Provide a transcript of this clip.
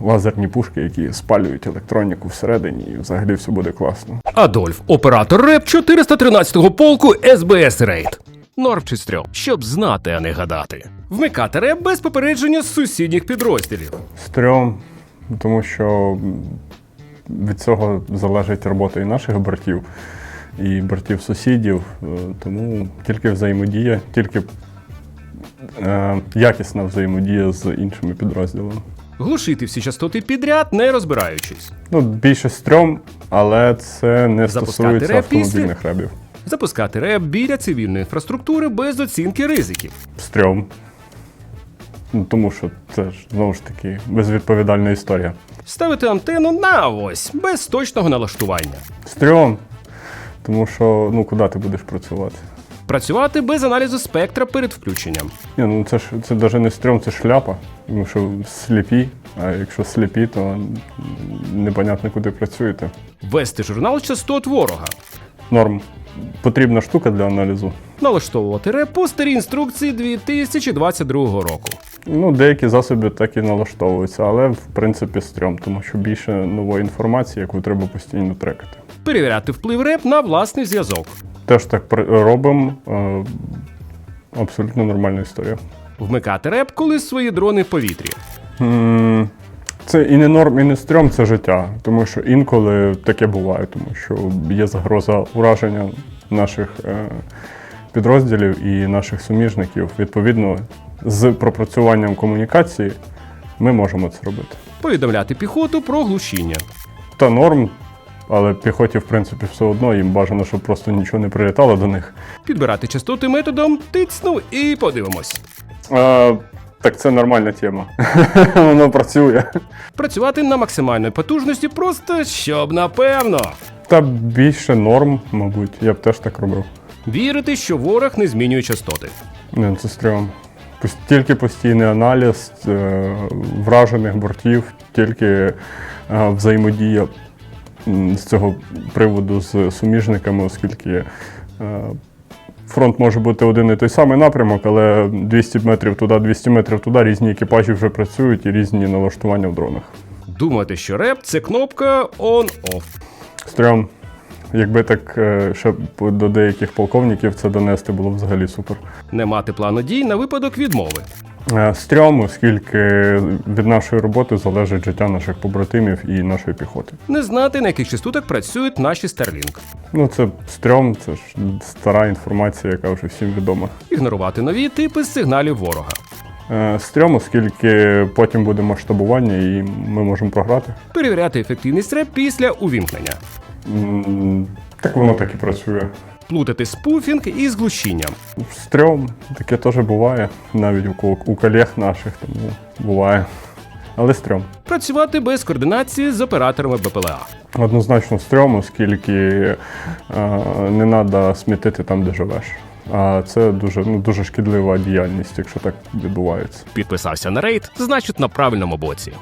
лазерні пушки, які спалюють електроніку всередині, і взагалі все буде класно. Адольф, оператор РЕП 413-го полку СБС Рейд. Норм чи стрьом, щоб знати, а не гадати. Вмикати реп без попередження з сусідніх підрозділів. Стрьом, тому що від цього залежить робота і наших бортів, і бортів сусідів. Е, Тому тільки взаємодія, тільки е, якісна взаємодія з іншими підрозділами. Глушити всі частоти підряд, не розбираючись. Ну, більше стрьом, але це не Запускати стосується реп після- автомобільних ребів. Запускати реп біля цивільної інфраструктури без оцінки ризиків. Стрьом. Ну, тому що це ж знову ж таки безвідповідальна історія. Ставити антенну на ось, без точного налаштування. Стрьом. Тому що ну куди ти будеш працювати? Працювати без аналізу спектра перед включенням. Ні, ну це ж це навіть не стрьом, це шляпа. Тому що сліпі, а якщо сліпі, то непонятно куди працюєте. Вести журнал частот ворога. Норм. Потрібна штука для аналізу. Налаштовувати реп по старій інструкції 2022 року. Ну, деякі засоби так і налаштовуються, але в принципі стрьом, тому що більше нової інформації, яку треба постійно трекати. Перевіряти вплив реп на власний зв'язок. Теж так робимо. е, Абсолютно нормальна історія. Вмикати реп, коли свої дрони в повітрі. Це і не норм, і не стрьом, це життя. Тому що інколи таке буває, тому що є загроза ураження наших е, підрозділів і наших суміжників. Відповідно, з пропрацюванням комунікації ми можемо це робити. Повідомляти піхоту про глушіння. Та норм, але піхоті, в принципі, все одно їм бажано, щоб просто нічого не прилітало до них. Підбирати частоти методом тицнув і подивимось. Е, так це нормальна тема. Воно працює. Працювати на максимальній потужності, просто щоб напевно. Та більше норм, мабуть, я б теж так робив. Вірити, що ворог не змінює частоти. Не, це стрьом. Тільки постійний аналіз е, вражених бортів, тільки е, взаємодія з цього приводу з суміжниками, оскільки е, фронт може бути один і той самий напрямок, але 200 метрів туди, 200 метрів туди, різні екіпажі вже працюють і різні налаштування в дронах. Думати, що реп це кнопка on-off. Стрьом. Якби так е, ще до деяких полковників це донести було б взагалі супер. Не мати плану дій на випадок відмови. Е, Стрьом, оскільки від нашої роботи залежить життя наших побратимів і нашої піхоти. Не знати, на яких частотах працюють наші Starlink. Ну це стрьом, це ж стара інформація, яка вже всім відома. Ігнорувати нові типи сигналів ворога. Е, Стрьом, оскільки потім буде масштабування і ми можемо програти. Перевіряти ефективність реп після увімкнення. М, Так воно так і працює. Плутати спуфінг із глушінням. Стрьом, таке теж буває, навіть у, у колег наших, тому буває. Але стрьом. Працювати без координації з операторами БПЛА. Однозначно стрьом, оскільки е, не треба смітити там, де живеш. А це дуже, ну, дуже шкідлива діяльність, якщо так відбувається. Підписався на рейд, значить на правильному боці.